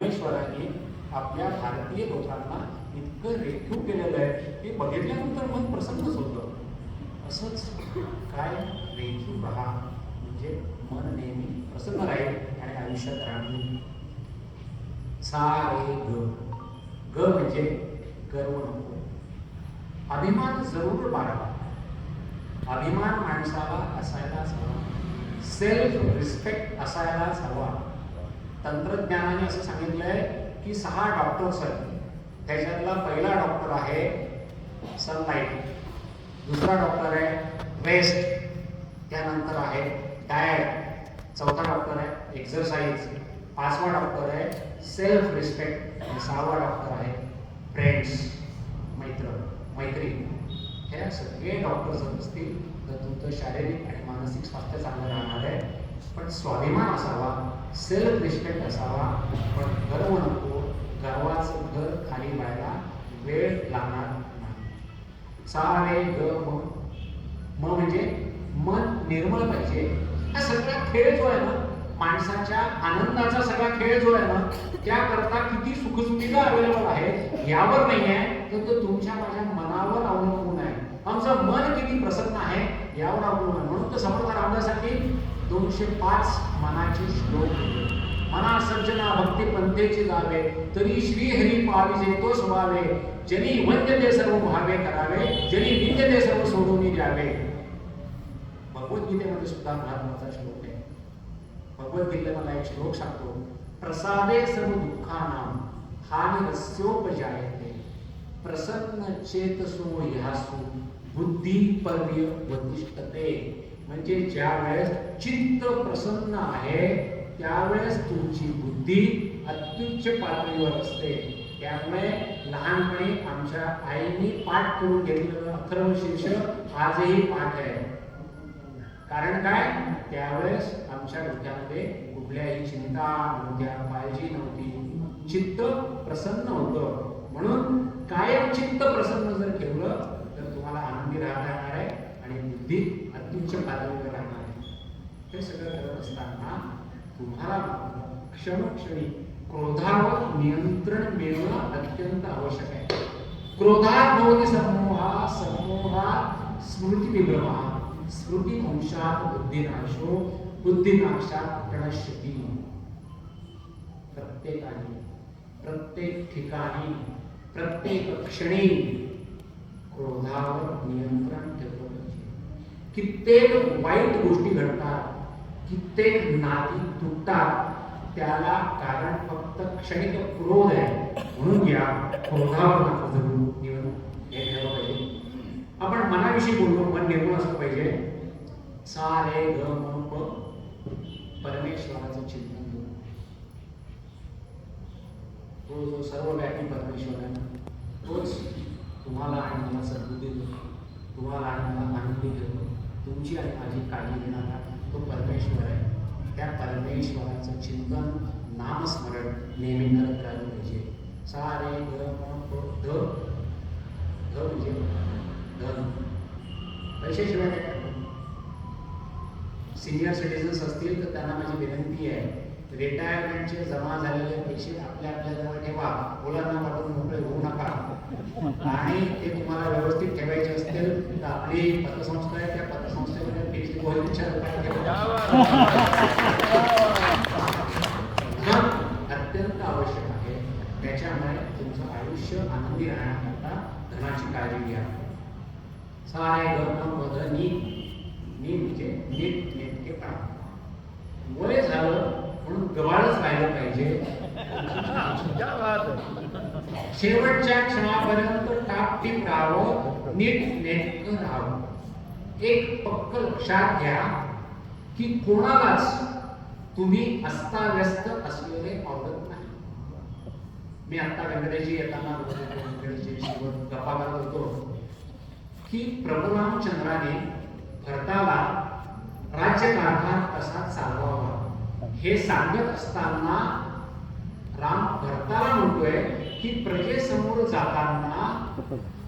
परमेश्वराने आपल्या भारतीय लोकांना इतकं रेखीव केलेलं आहे हे बघितल्यानंतर मन प्रसन्नच होतं. असंच काय रेखीव राहा म्हणजे मन नेहमी प्रसन्न राहील आणि आयुष्यात राहतील सा रे ग. ग म्हणजे गर्व नको. अभिमान जरूर बाळगा. अभिमान माणसाला असायलाच हवा. सेल्फ रिस्पेक्ट असायलाच हवा. तंत्रज्ञानाने असं सांगितलंय की सहा डॉक्टर्स आहेत. त्याच्यातला पहिला डॉक्टर आहे सनलाईट दुसरा डॉक्टर आहे वेस्ट त्यानंतर आहे डायट चौथा डॉक्टर आहे एक्झरसाइज पाचवा डॉक्टर आहे सेल्फ रिस्पेक्ट आणि सहावा डॉक्टर आहे फ्रेंड्स मैत्र मैत्री हे सगळे डॉक्टर जर असतील तर तुमचं शारीरिक आणि मानसिक स्वास्थ्य चांगलं राहणार आहे. पण स्वाभिमान असावा. सेल्फ रिस्पेक्ट असावा पण गर्व नको गर्वाचं घर खाली व्हायला वेळ लागणार नाही. सारे ग म म्हणजे मन निर्मळ पाहिजे. हा सगळा खेळ जो आहे ना माणसाच्या आनंदाचा सगळा खेळ जो आहे ना त्याकरता किती सुखसुविधा अवेलेबल आहे यावर नाही आहे तर तो तुमच्या माझ्या मनावर अवलंबून आहे आमचं मन किती प्रसन्न आहे यावर अवलंबून म्हणून तर समर्थ रामदासाठी दोनशे पाच मनाचे श्लोक मना सज्जना भक्ती पंथेची जावे तरी श्री हरी पाविजे तो स्वभावे जनी वंद्य ते सर्व भावे करावे जनी नित्य ते सर्व सोडून द्यावे. भगवद्गीतेमध्ये सुद्धा महात्माचा श्लोक आहे. भगवद्गीतेला मला एक श्लोक सांगतो. प्रसादे सर्व दुःखाना हानी रस्योपजायते प्रसन्न चेतसो ह्यासु बुद्धी पर्य वतिष्ठते म्हणजे ज्या वेळेस चित्त प्रसन्न आहे त्यावेळेस तुमची बुद्धी अत्युच्च पातळीवर असते. त्यामुळे लहानपणी आमच्या आईने पाठ करून घेतलेलं अथर्व शीर्षक आजही पाठ आहे. कारण काय? त्यावेळेस आमच्या डोक्यामध्ये कुठल्याही चिंता नव्हत्या काळजी नव्हती. चित्त प्रसन्न होतं. म्हणून कायम चित्त प्रसन्न जर ठेवलं तुम्हाला आनंदी राहता येणार आहे आणि बुद्धी अत्युच्च पातळीवर राहणार आहे. हे सगळं करत असताना तुम्हाला क्षणक्षणी क्रोधावर नियंत्रण मिळवणं अत्यंत आवश्यक आहे. क्रोधात भवती समूहा समूहा स्मृती विभ्रमा स्मृती अंशात बुद्धिनाशो बुद्धिनाशात प्रणश्यती. प्रत्येकाने प्रत्येक ठिकाणी प्रत्येक क्षणी क्रोधावर नियंत्रण ठेवलं पाहिजे म्हणजे. कित्येक वाईट गोष्टी घडतात कित्येक नाती तुटतात त्याला कारण फक्त क्षणिक क्रोध आहे. म्हणून या क्रोधावर जगू निवडून हे ठेवलं पाहिजे. आपण मनाविषयी बोलतो मन निर्मळ असलं पाहिजे. सा रे ग म प परमेश्वराचं चिंतन तो जो सर्व व्यापी परमेश्वर आहे तोच तुम्हाला आणि मला समृद्धी देतो. तुम्हाला आणि मला आनंदी देतो. तुमची आणि माझी काळजी घेणारा तो परमेश्वर आहे. त्या परमेश्वराचं चिंतन नामस्मरण नेहमी करत राहिलं पाहिजे. सारे ग ध ध म्हणजे धन पैशाशिवाय काय सिनियर सिटीजन्स असतील तर त्यांना माझी विनंती आहे रिटायरमेंटचे जमा झालेले पैसे आपल्या आपल्या जवळ ठेवा. मुलांना वाटून मोकळे होऊ नका. आणि ते तुम्हाला व्यवस्थित ठेवायचे असतील तर आपली पतसंस्था आहे त्या पतसंस्थेमध्ये फिक्स डिपॉझिटच्या अत्यंत आवश्यक आहे त्याच्यामुळे तुमचं आयुष्य आनंदी राहण्याकरता धनाची काळजी घ्या. सारे गम पद नीट नी म्हणजे नीट नेटकेपणा वय झालं म्हणून गवाळच राहिलं पाहिजे. शेवटच्या क्षणापर्यंत टापटीप राहावं नीट नेटकं राहावं. एक पक्क लक्षात घ्या की कोणालाच तुम्ही अस्ताव्यस्त असलेले आवडत नाही. मी आता व्यंकटेशी येताना व्यंकटेशजीवर गप्पा मारत होतो की प्रभुरामचंद्राने भरताला राज्यकारभार कसा चालवावा हे सांगत असताना राम भरताला म्हणतोय की प्रजेसमोर जाताना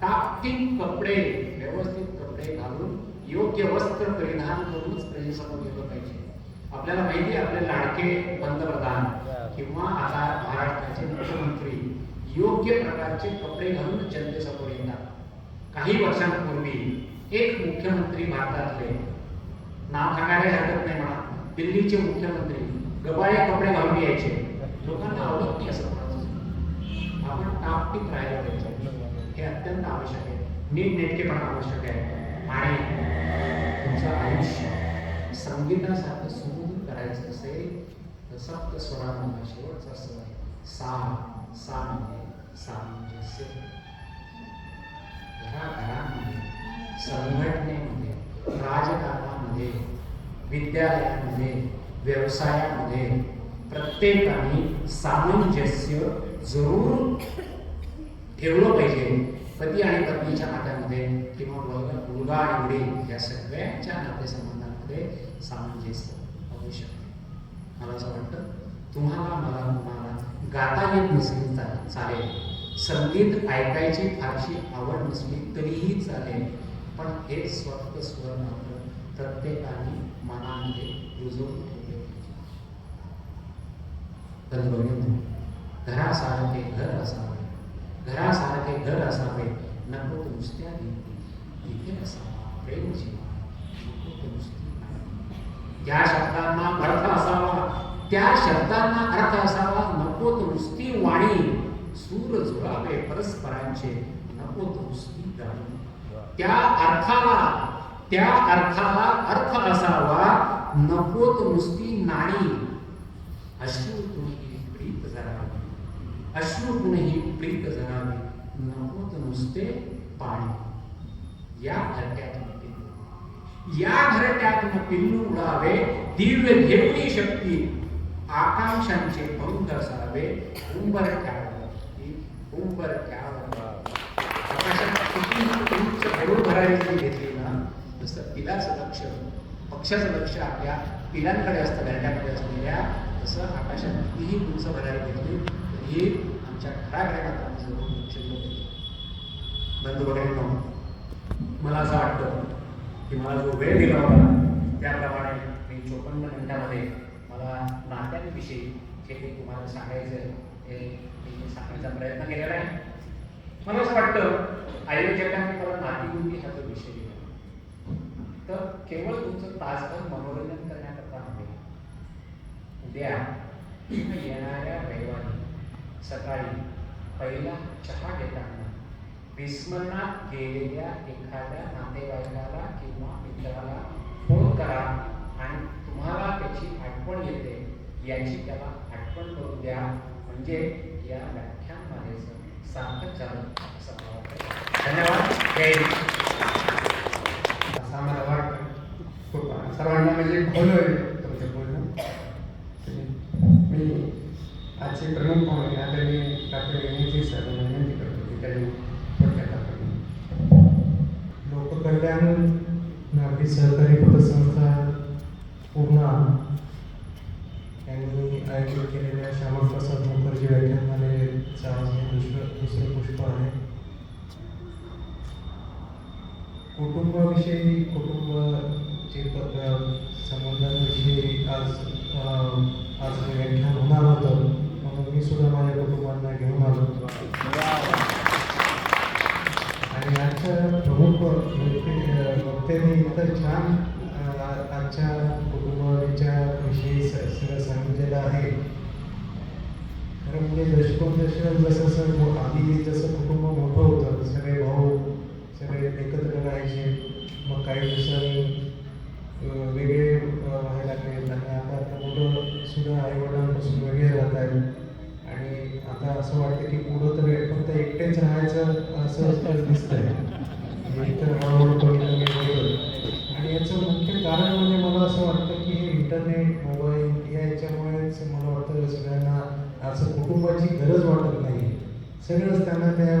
टापटीप कपडे व्यवस्थित कपडे घालून योग्य वस्त्र परिधान करूनच प्रजेसमोर गेलं पाहिजे. आपल्याला माहिती आपले लाडके पंतप्रधान किंवा आता महाराष्ट्राचे मुख्यमंत्री योग्य प्रकारचे कपडे घालून जनतेसमोर येतात. काही वर्षांपूर्वी एक मुख्यमंत्री भारतातले नाव सांगायला हरकत नाही म्हणा दिल्लीचे मुख्यमंत्री गबाळे कपडे घालून यायचे. लोकांना नाही असं आपण टापटीप राहायला पाहिजे हे अत्यंत आवश्यक आहे नीट नेटकेपणा आवश्यक आहे आणि तुमचं आयुष्य संगीतासारखं सुमधूर करायचं असेल तर सप्त स्वरामधला शेवटचा स्वर सा सा म्हणजे सामंजस्य घराघरांमध्ये संघटनेमध्ये राजकारणामध्ये विद्यालयामध्ये व्यवसायामध्ये प्रत्येकाने सामंजस्य जरूर ठेवलं पाहिजे. पती आणि पत्नीच्या नात्यामध्ये किंवा मुलगा आणि वडील या सगळ्यांच्या नातेसंबंधामध्ये सामंजस्य आवश्यक आहे. मला असं वाटतं तुम्हाला मला तुम्हाला गाता येत नसेल चा- चालेल. संगीत ऐकायची फारशी आवड नसली तरीही चालेल. पण हे स्वप्न स्वर मात्र प्रत्येकाने मनामध्ये रुजवून तर घरासारखे घर असावे. घरासारखे घर असावे नको नुसत्या तिथे असावा. प्रेम नको ज्या शब्दांना अर्थ असावा त्या शब्दांना अर्थ असावा नको तर नुसती वाणी. सूर जुळावे परस्परांचे नको तर नुसती गाणी त्या अर्थाला त्या अर्थाला अर्थ असावा नको नुसती नाणी. अश्रूतून ही प्रीत जरावी अश्रूतून ही प्रीत जरावी नको तर नुसते पाणी. या घरट्यातून या घरट्यातून पिल्लू उडावे. दिव्य घेवणी शक्ती. आकांक्षांचे पंख असावे. उंबर ठ्यावरती उंबर ठ्यावर आकाशात किती उंच हळू भरायची घेतली ना तसं पिलाचं लक्ष. पक्षाचं लक्ष आपल्या पिलांकडे असतं घरट्याकडे असलेल्या तसं आकाशात कितीही उंच भरायला घेतली तरीही आमच्या घराकडे मात्र आमचं जरूर बंधू मला असं वाटतं की मला जो वेळ दिला होता त्याप्रमाणे मी चोपन्न मिनिटामध्ये मला नात्यांविषयी जे काही तुम्हाला सांगायचं आहे हे मी सांगण्याचा प्रयत्न केलेला आहे. मला असं वाटतं आयोजकांनी मला नातीगुंती हा जो विषय दिला. तर केवळ तुमचं तासभर मनोरंजन द्या किंवा येणाऱ्या रविवारी सकाळी पहिला चहा घेताना विस्मरणात गेलेल्या एखाद्या नातेवाईकाला किंवा मित्राला फोन करा आणि तुम्हाला त्याची आठवण येते. याची त्याला आठवण करून द्या. म्हणजे या व्याख्यानमालेचं सार्थक झालं असं मला वाटतं. धन्यवाद. जय असं आम्हाला वाटतं. खूप सर्वांना म्हणजे खोल प्रमुख पाहुणे आदरणीय डॉक्टर विनयजी सर विनंती करतो की त्यांनी थोडक्यात आपण लोककल्याण नागरी सहकारी पतसंस्था पूर्णा यांनी आयोजित केलेल्या श्यामाप्रसाद मुखर्जी व्याख्यानमालेचा हे दुसरं दुसरं पुष्प आहे कुटुंबाविषयी प- संबंधांविषयी आज कुटुंबांना घेऊन आलो आणि आजच्या प्रमुख वक्त्यांनी इतर छान आजच्या कुटुंबाच्या विषयी सगळं सांगितलेलं आहे. खरं म्हणजे दशकोन दशक जसं सर आधी जसं कुटुंब मोठं होतं सगळे भाऊ सगळे एकत्र राहायचे. मग काही दिवसांनी वेगळे व्हायला राहायला लागले. आणि आता आता सुद्धा आईवडिलांपासून वेगळे राहत आहेत आणि आता असं वाटतं की पुढं तर फक्त एकटेच राहायचं असं दिसतंय. म्हणजे हळूहळू आणि याचं मुख्य कारण म्हणजे मला असं वाटतं की हे इंटरनेट मोबाईल या याच्यामुळेच मला वाटतं सगळ्यांना असं कुटुंबाची गरज वाटत नाही सगळंच त्यांना त्या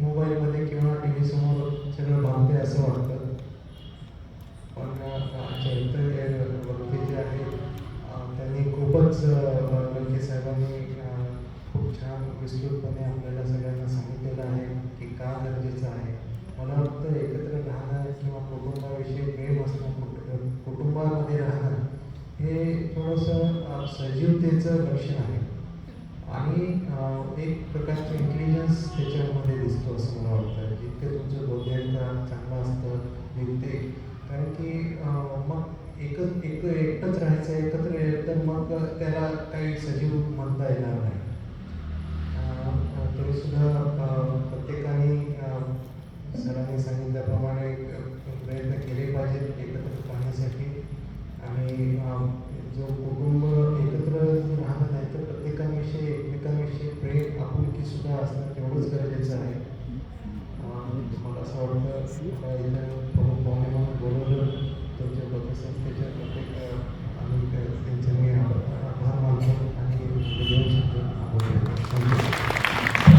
मोबाईलमध्ये किंवा टी व्ही समोर सगळं भागते असं वाटतं. पण आमच्या इतर जे आहेत त्यांनी खूपच साहेबांनी खूप छान विस्तृतपणे आपल्याला सगळ्यांना सांगितलेलं आहे की का गरजेचं आहे. मला वाटतं एकत्र राहणं किंवा कुटुंबाविषयी प्रेम असणं कुट- कुटुंबामध्ये राहणं हे थोडंसं सजीवतेचं लक्षण आहे. आणि एक प्रकारचं इंटेलिजन्स त्याच्यामध्ये दिसतो असं मला वाटतं. जितकं तुमचं बौद्धिकता चांगलं असतं निघते. कारण की मग एकच एक एकटंच राहायचं एकत्र आहे तर मग त्याला काही सजीव म्हणता येणार नाही. तरी सुद्धा प्रत्येकाने सरांनी सांगितल्याप्रमाणे प्रयत्न केले पाहिजेत एकत्र पाहण्यासाठी. आणि जो